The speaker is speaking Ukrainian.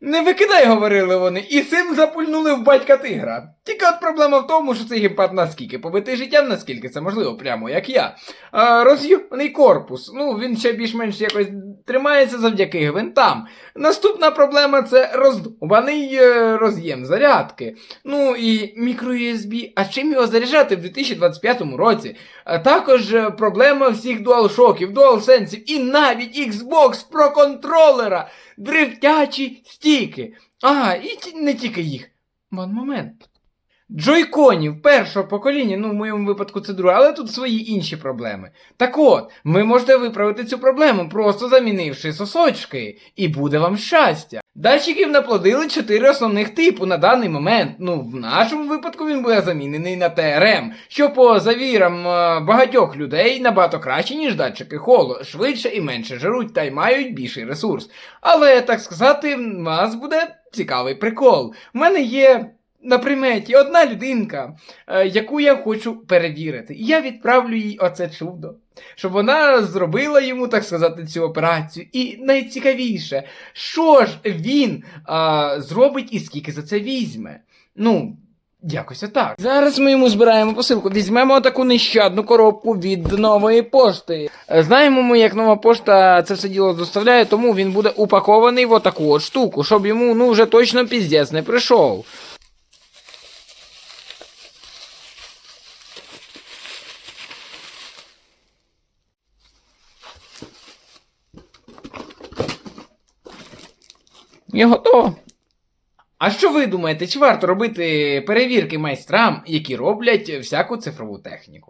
Не викидай, говорили вони, і цим запульнули в батька тигра. Тільки от проблема в тому, що цей гімпад наскільки побитий життям, наскільки це можливо, прямо як я. А, роз'єбаний корпус. Ну, він ще більш-менш якось тримається завдяки гвинтам. Наступна проблема це роздуваний е, роз'єм зарядки. Ну і мікро-USB. А чим його заряджати в 2025 році? А також е, проблема всіх DualShockів, DualSense і навіть Xbox Pro контролера, дрифтячі стіки. А, і не тільки їх. Ман момент. Джойконів першого покоління, ну в моєму випадку це друге, але тут свої інші проблеми. Так от, ви можете виправити цю проблему, просто замінивши сосочки, і буде вам щастя. Датчиків наплодили чотири основних типу на даний момент. Ну, в нашому випадку він буде замінений на ТРМ, що по завірам е, багатьох людей набагато краще, ніж датчики холо, швидше і менше жируть та й мають більший ресурс. Але, так сказати, у нас буде цікавий прикол. У мене є на приметі одна людинка, е, яку я хочу перевірити. І я відправлю їй оце чудо, щоб вона зробила йому, так сказати, цю операцію. І найцікавіше, що ж він а, зробить і скільки за це візьме. Ну. Якось отак. Зараз ми йому збираємо посилку. Візьмемо таку нещадну коробку від нової пошти. Е, Знаємо ми, як нова пошта це все діло доставляє, тому він буде упакований в отаку от штуку, щоб йому ну вже точно піздець не прийшов. І готова. А що ви думаєте, чи варто робити перевірки майстрам, які роблять всяку цифрову техніку?